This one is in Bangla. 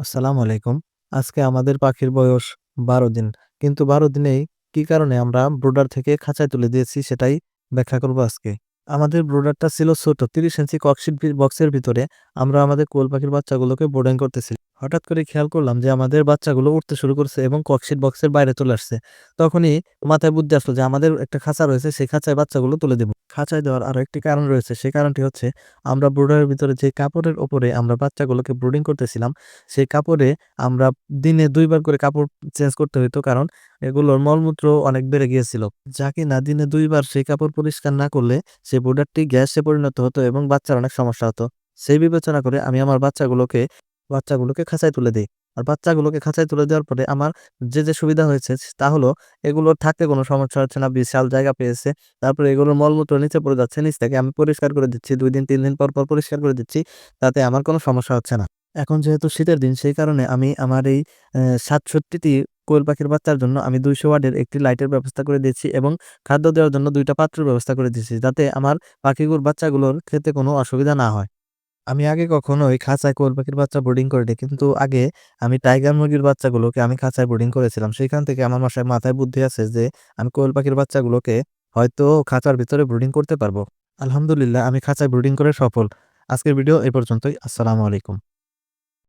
আসসালামু আলাইকুম। আজকে আমাদের পাখির বয়স ১২ দিন। কিন্তু ১২ দিনেই কি কারণে আমরা ব্রুডার থেকে খাঁচায় তুলে দিয়েছি সেটাই ব্যাখ্যা করব আজকে। আমাদের ব্রোডারটা ছিল ছোট ৩০ ইঞ্চি ককশিট বক্সের ভিতরে আমরা আমাদের কোয়েল পাখির বাচ্চাগুলোকে বোর্ডিং করতেছি। হঠাৎ করে খেয়াল করলাম যে আমাদের বাচ্চাগুলো উঠতে শুরু করছে এবং ককশিট বক্সের বাইরে চলে আসছে। তখনই মাথায় বুদ্ধি আসলো যে আমাদের একটা খাঁচা রয়েছে, সেই খাঁচায় বাচ্চাগুলো তুলে দেব। খাঁচায় দেওয়ার আরও একটি কারণ রয়েছে। সেই কারণটি হচ্ছে আমরা ব্রোডারের ভিতরে যে কাপড়ের ওপরে আমরা বাচ্চাগুলোকে ব্রোডিং করতেছিলাম, সেই কাপড়ে আমরা দিনে দুইবার করে কাপড় চেঞ্জ করতে হইতো। কারণ এগুলোর মলমূত্র অনেক বেড়ে গিয়েছিল। যা কিনা দিনে দুইবার সেই কাপড় পরিষ্কার না করলে সেই ব্রুডারটি গ্যাসে পরিণত হতো এবং বাচ্চার অনেক সমস্যা হতো। সেই বিবেচনা করে আমি আমার বাচ্চাগুলোকে বাচ্চাগুলোকে খাঁচায় তুলে দিই আর বাচ্চাগুলোকে খাঁচায় তুলে দেওয়ার পরে আমার যে, যে সুবিধা হয়েছে তা হলো এগুলোর থাকতে কোনো সমস্যা হচ্ছে না। বিশাল জায়গা পেয়েছে। তারপরে এগুলোর মলমূত্র নিচে পড়ে যাচ্ছে। নিচ থেকে আমি পরিষ্কার করে দিচ্ছি। ২ দিন তিন দিন পর, পর পরিষ্কার করে দিচ্ছি। তাতে আমার কোনো সমস্যা হচ্ছে না। এখন যেহেতু শীতের দিন সেই কারণে আমি আমার এই অ্যা ৬৭ টি কোয়েল পাখির বাচ্চার জন্য আমি দুইশো ওয়ার্ডের একটি লাইটের ব্যবস্থা করে দিয়েছি এবং খাদ্য দেওয়ার জন্য দুইটা পাত্রের ব্যবস্থা করে দিয়েছি। যাতে আমার পাখিগুলোর বাচ্চাগুলোর খেতে কোনো অসুবিধা না হয়। আমি আগে কখনোই খাঁচায় কোয়েল পাখির বাচ্চা ব্রুডিং করিনি। কিন্তু আগে আমি টাইগার মুরগির বাচ্চাগুলোকে আমি খাঁচায় বোর্ডিং করেছিলাম। সেখান থেকে আমার মাসায় মাথায় বুদ্ধি আছে যে আমি কোয়েল পাখির বাচ্চাগুলোকে হয়তো খাঁচার ভিতরে ব্রুডিং করতে পারব। আলহামদুলিল্লাহ আমি খাঁচায় ব্রুডিং করে সফল। আজকের ভিডিও এ পর্যন্তই। আসসালামু আলাইকুম।